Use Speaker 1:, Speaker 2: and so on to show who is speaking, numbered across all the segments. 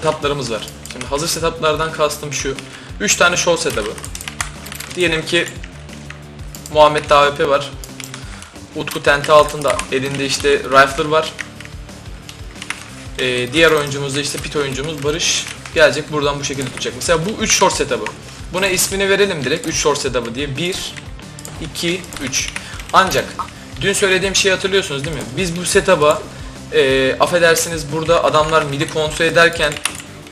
Speaker 1: setuplarımız var. Şimdi hazır setuplardan kastım şu. 3 tane show setup'ı. Diyelim ki Muhammed AWP var. Utku tente altında elinde işte rifler var. Ee, diğer oyuncumuz da işte pit oyuncumuz Barış gelecek buradan bu şekilde tutacak. Mesela bu 3 short setup'ı. Buna ismini verelim direkt 3 short setup'ı diye. 1 2 3. Ancak dün söylediğim şeyi hatırlıyorsunuz değil mi? Biz bu setup'a e, affedersiniz burada adamlar midi kontrol ederken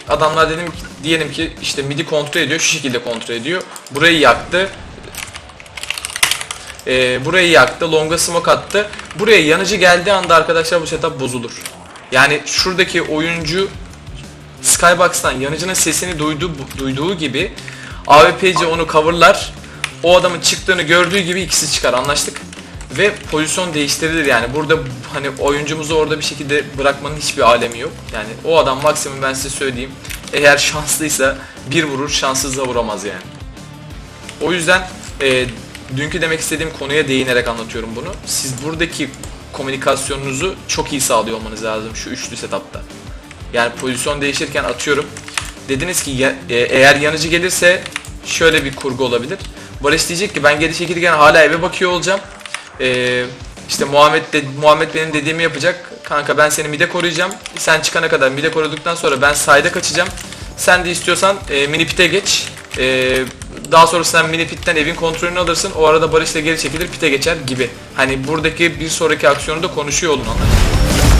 Speaker 1: adamlar dedim diyelim ki işte midi kontrol ediyor şu şekilde kontrol ediyor. Burayı yaktı. E, burayı yaktı. Longa smoke attı. Buraya yanıcı geldiği anda arkadaşlar bu setup bozulur. Yani şuradaki oyuncu Skybox'tan yanıcının sesini duyduğu, duyduğu gibi AWP'ci onu coverlar. O adamın çıktığını gördüğü gibi ikisi çıkar anlaştık. Ve pozisyon değiştirilir yani. Burada hani oyuncumuzu orada bir şekilde bırakmanın hiçbir alemi yok. Yani o adam maksimum ben size söyleyeyim. Eğer şanslıysa bir vurur, şanssızsa vuramaz yani. O yüzden e, dünkü demek istediğim konuya değinerek anlatıyorum bunu. Siz buradaki komünikasyonunuzu çok iyi sağlıyor olmanız lazım şu üçlü setupta. Yani pozisyon değişirken atıyorum. Dediniz ki e, eğer yanıcı gelirse şöyle bir kurgu olabilir. Barış diyecek ki ben geri çekilirken hala eve bakıyor olacağım. E, işte Muhammed de, Muhammed benim dediğimi yapacak. Kanka ben seni mide koruyacağım. Sen çıkana kadar mide koruduktan sonra ben side'a kaçacağım. Sen de istiyorsan e, mini pit'e geç. E, daha sonra sen mini pit'ten evin kontrolünü alırsın. O arada Barış da geri çekilir pit'e geçer gibi. Hani buradaki bir sonraki aksiyonu da konuşuyor olun anladın.